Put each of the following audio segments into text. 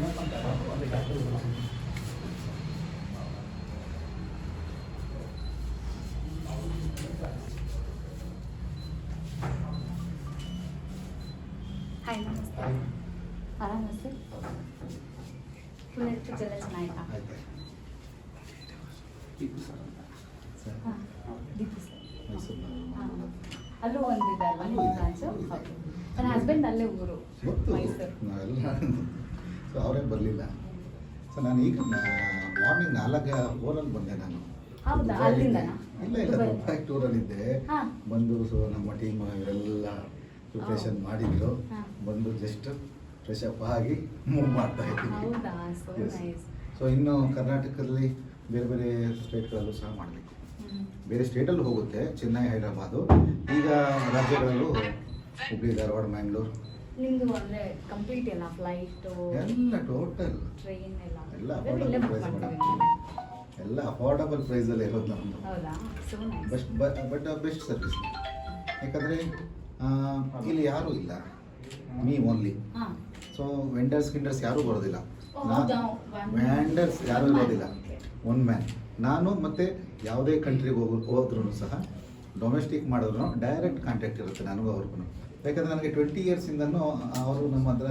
Hi ನಮಸ್ತೆ ಆರಾಮ sir full electric ಎಲ್ಲ ಚೆನ್ನಾಗಿತ್ತಾ ಹಾಂ ದೀಪು ಸರ್ ಹಾಂ ಅಲ್ಲೂ ಒಂದಿದೆ ಅಲ್ವಾ ನಿಮ್ಮ ಬ್ರಾಂಚು ಹೌದು ನನ್ನ ಹಸ್ಬೆಂಡ್ ಅಲ್ಲೇ ಊರು ಮೈಸೂರು So ಅವರೇ ಬರಲಿಲ್ಲ. ಸೊ ನಾನು ಈಗ ಮಾರ್ನಿಂಗ್ ನಾಲ್ಕು ಫೋರಲ್ಲಿ ಬಂದೆ ನಾನು? ಇಲ್ಲ ಇಲ್ಲ ದುಬೈ. ಟೂರಲ್ಲಿದ್ದೆ ಬಂದು ಸೊ ನಮ್ಮ ಟೀಮ್ ಇವರೆಲ್ಲ ಪ್ರಿಪ್ರೇಷನ್ ಮಾಡಿದ್ರು. ಬಂದು ಜಸ್ಟ್ ಫ್ರೆಶ್ ಅಪ್ ಆಗಿ ಮೂವ್ ಮಾಡ್ತಾ ಇದ್ದೀನಿ ಸೊ ಇನ್ನು ಕರ್ನಾಟಕದಲ್ಲಿ ಬೇರೆ ಬೇರೆ ಸ್ಟೇಟ್ಗಳಲ್ಲೂ ಸಹ ಮಾಡಬೇಕು. ಬೇರೆ ಸ್ಟೇಟಲ್ಲೂ ಹೋಗುತ್ತೆ ಚೆನ್ನೈ ಹೈದರಾಬಾದು. ಈಗ ರಾಜ್ಯಗಳಲ್ಲೂ ಹುಬ್ಬಳ್ಳಿ ಧಾರವಾಡ ಮ್ಯಾಂಗ್ಳೂರು ನಿಮ್ದು ಅಂದ್ರೆ ಕಂಪ್ಲೀಟ್ ಎಲ್ಲ ಫ್ಲೈಟು ಎಲ್ಲ ಟೋಟಲ್ ಟ್ರೈನ್ ಎಲ್ಲ. ಎಲ್ಲ ಇಲ್ಲೇ ಮಾಡ್ತೀವಿ ಎಲ್ಲ ಅಫೋರ್ಡಬಲ್ ಪ್ರೈಸಲ್ಲಿ ಇರೋದು ನಮ್ಮದು ಹೌದಾ? So nice best but best service ಯಾಕಂದರೆ ಇಲ್ಲಿ ಯಾರು ಇಲ್ಲ. ಮೀ ಓನ್ಲಿ ಸೊ ವೆಂಡರ್ಸ್ ಗಿಂಡರ್ಸ್ ಯಾರೂ ಬರೋದಿಲ್ಲ. ವ್ಯಾಂಡರ್ಸ್ ಯಾರೂ One ಇರೋದಿಲ್ಲ. ಒನ್ ಮ್ಯಾನ್ ನಾನು ಮತ್ತೆ ಯಾವುದೇ ಕಂಟ್ರಿಗೆ ಹೋಗೋ ಹೋದ್ರೂ ಸಹ ಡೊಮೆಸ್ಟಿಕ್ ಮಾಡಿದ್ರು ಡೈರೆಕ್ಟ್ ಕಾಂಟ್ಯಾಕ್ಟ್ ಇರುತ್ತೆ ನನಗೂ ಅವ್ರಿಗೂ ಯಾಕಂದರೆ ನನಗೆ ಟ್ವೆಂಟಿ ಇಯರ್ಸಿಂದನೂ ಅವರು ನಮ್ಮ ಹತ್ರ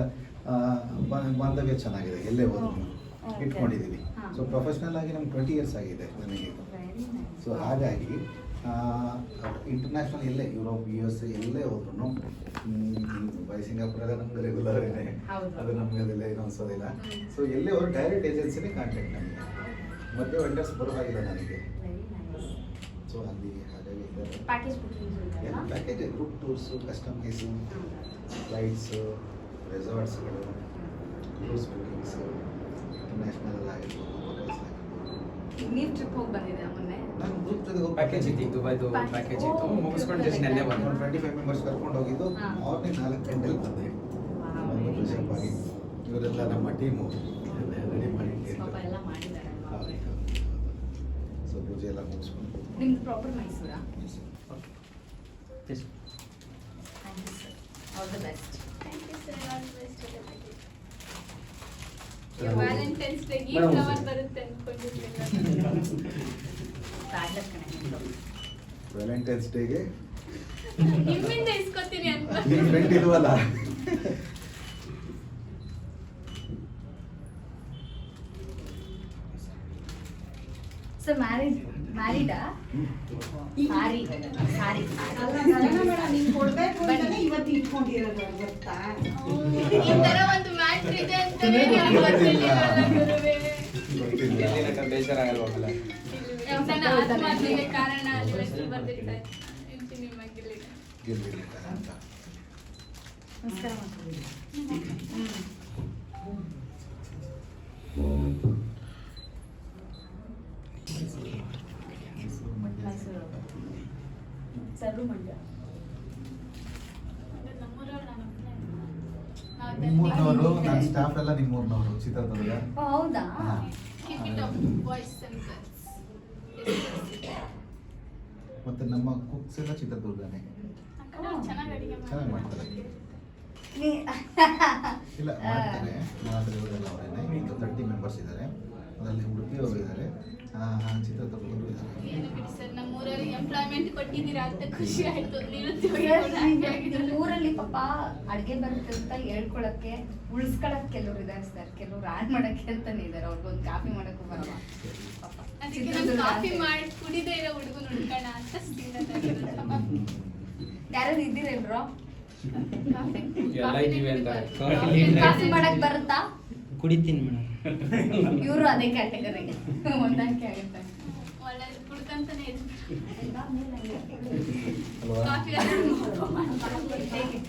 ಬಾ- ಬಾಂಧವ್ಯ ಚೆನ್ನಾಗಿದೆ ಎಲ್ಲೇ ಹೋದ್ರು. ಇಟ್ಕೊಂಡಿದ್ದೀನಿ. ಇಟ್ಕೊಂಡಿದ್ದೀವಿ ಸೊ ಪ್ರೊಫೆಷ್ನಲ್ ಆಗಿ ನಮ್ಗೆ ಟ್ವೆಂಟಿ ಇಯರ್ಸ್ ಆಗಿದೆ ನನಗೆ. ಸೊ ಹಾಗಾಗಿ ಇಂಟರ್ನ್ಯಾಷನಲ್ ಎಲ್ಲೇ ಯುರೋಪ್ ಯು ಎಸ್ ಎಲ್ಲೇ ಹೋದ್ರು ಬೈ ಸಿಂಗಾಪುರ ನಮ್ಗೆ ರೆಗ್ಯುಲರ್ ಇದೆ. ಅದು ನಮಗೆ ಅದೆಲ್ಲ ಏನು ಅನ್ಸೋದಿಲ್ಲ. ಸೊ ಎಲ್ಲೇ ಹೋದ್ರು ಡೈರೆಕ್ಟ್ ಏಜೆನ್ಸಿನೇ ಕಾಂಟ್ಯಾಕ್ಟ್ ನಮಗೆ. ಮತ್ತೆ ವೆಂಡರ್ಸ್ ಬರೋದಾಗಿಲ್ಲ ನನಗೆ. ಸೊ ಅಲ್ಲಿ ಹಾಗಾಗಿ ಇದ್ದಾರೆ ಪ್ಯಾಕೇಜ್ ಬುಕಿಂಗ್ ಎಲ್ಲ ಇದೆಯಲ್ಲ package group tours customise flights ರೆಸಾರ್ಟ್ಸ್ಗಳು cruise bookings international ಆಗಿರ್ಬೋದು locals ಆಗಿರ್ಬೋದು ನೀವು ಟ್ರಿಪ್ ಹೋಗಿ ಬಂದಿದ್ದೀರಾ ಮೊನ್ನೆ ನಾನು ಗ್ರೂಪ್ ಜೊತೆ ಪ್ಯಾಕೇಜ್ ಇತ್ತು ಈಗ ದುಬೈದು Package. ಪ್ಯಾಕೇಜ್ ಇತ್ತು ಓ, ಮುಗಿಸ್ಕೊಂಡು okay. ಜಸ್ಟ್ ನೆನ್ನೆ ಬಂದು ಒಂದು ಟ್ವೆಂಟಿ ಫೈವ್ ಮೆಂಬರ್ಸ್ ಕರ್ಕೊಂಡು ಹೋಗಿದ್ದು ಹಾ. ಮಾರ್ನಿಂಗ್ ನಾಲ್ಕು ಗಂಟೆಗೆ ಬಂದೆ Wow, ಬಂದು very ಫ್ರೆಶ್ ಅಪ್ ಆಗಿ nice. ಇವರೆಲ್ಲ ನಮ್ಮ ಟೀಮು ನಿಮ್ದು proper ಮೈಸೂರಾ Yes. Thank you sir all the best Thank you, sir. All the best to everybody. Madam, valentine's day ಈ Madam, ಫ್ಲವರ್ sir. ಬರುತ್ತೆ ಅನ್ಕೊಂಡಿರ್ಲಿಲ್ಲ ಬ್ಯಾಡ್ ಲಕ್ ಕಣೆ ನಿಮ್ದು ವ್ಯಾಲೆಂಟೈನ್ಸ್ ಡೇಗೆ ನಿಮ್ಮಿಂದ ಇಸ್ಕೊತೀನಿ ಅಂತ ನಿಮ್ಮ ಫ್ರೆಂಡ್ ಇಲ್ವಲ್ಲ ಸರ್ ಮ್ಯಾರಿಡ್ ಮ್ಯಾರಿಡಾ ಸಾರಿ ಸಾರಿ ಈ ತರ ಒಂದು ಮ್ಯಾಟ್ರ್ ಇದೆ ಅಂತಾನೆ ನಂಗ್ ಗೊತ್ತಿರ್ಲಿಲ್ಲ ಗುರುವೇ. ಗೊತ್ತಿಲ್ಲ ಎಲ್ಲಿ ತನಕ ಬೇಜಾರಾಗಲ್ವಲ್ಲ ನನ್ನ ಆತ್ಮಹತ್ಯೆಗೆ ಕಾರಣ ಗೆಲ್ಲಿಲ್ಲ ಅಂತ. ನಮಸ್ಕಾರ ಸರು ಮಂಡ್ಯ. ನಿಮ್ಮೂರ್ನವರು ನನ್ನ ಸ್ಟಾಫ್ ಎಲ್ಲ ನಿಮ್ಮೂರ್ನವರು ಚಿತ್ರದುರ್ಗ. ಹೌದಾ? ಮತ್ತೆ ನಮ್ಮ ಕುಕ್ಸ್ ಎಲ್ಲ ಚಿತ್ರದುರ್ಗನೇ. ಚೆನ್ನಾಗಿ ಮಾಡ್ತಾರೆ. ಇಲ್ಲ ಮಾಡ್ತಾರೆ. ಮಾತ್ರ ಇವರೆಲ್ಲ ಅವರೇನೆ. ಈಗ ತರ್ಟಿ ಮೆಂಬರ್ಸ್ ಇದ್ದಾರೆ. ಅದರಲ್ಲಿ ಉಡುಪಿ ಇದ್ದಾರೆ ಚಿತ್ರದುರ್ಗದವರು ಇದ್ದಾರೆ. ಏನು ಬಿಡಿ ಸರ್ ನಮ್ಮ ಊರಲ್ಲಿ ಎಂಪ್ಲಾಯ್ಮೆಂಟ್ ಕೊಟ್ಟಿದ್ದೀರಾ ಅಂತ ಖುಷಿ ಆಯ್ತು. ಊರಲ್ಲಿ ಪಾಪ ಅಡ್ಗೆ ಬರುತ್ತೆ ಅಂತ ಹೇಳ್ಕೊಳಕ್ಕೆ ಉಳಿಸ್ಕೊಳಕ್ ಕೆಲವ್ರು ಇದಾರೆ ಸರ್. ಕೆಲವ್ರು ಆಡ್ ಮಾಡಕ್ಕೆ ಅಂತಾನೆ ಇದಾರೆ ಅವ್ರಿಗೊಂದು ಕಾಫಿ ಮಾಡಕ್ಕೂ ಬರಲ್ಲ. ಕಾಫಿ ಮಾಡಿ ಕುಡಿದೇ ಇರೋ ಹುಡುಗನ ಹುಡುಕೋಣ ಅಂತ. ಯಾರಾದ್ರು ಇದ್ದೀರೇನ್ರೋ ಕಾಫಿ ಮಾಡಕ್ ಬರುತ್ತಾ? ಕುಡಿತೀನಿ ಮೇಡಮ್ ಇವರು ಅದೇ ಕ್ಯಾಟಗರಿ ಹೊಂದಾಣಿಕೆ ಆಗುತ್ತೆ ಒಳ್ಳೆ ಕುಡ್ಕಂತಾನೆ ಇದ್ರು ಅಲ್ವಾ ಕಾಫಿ ಹೇಗೆ?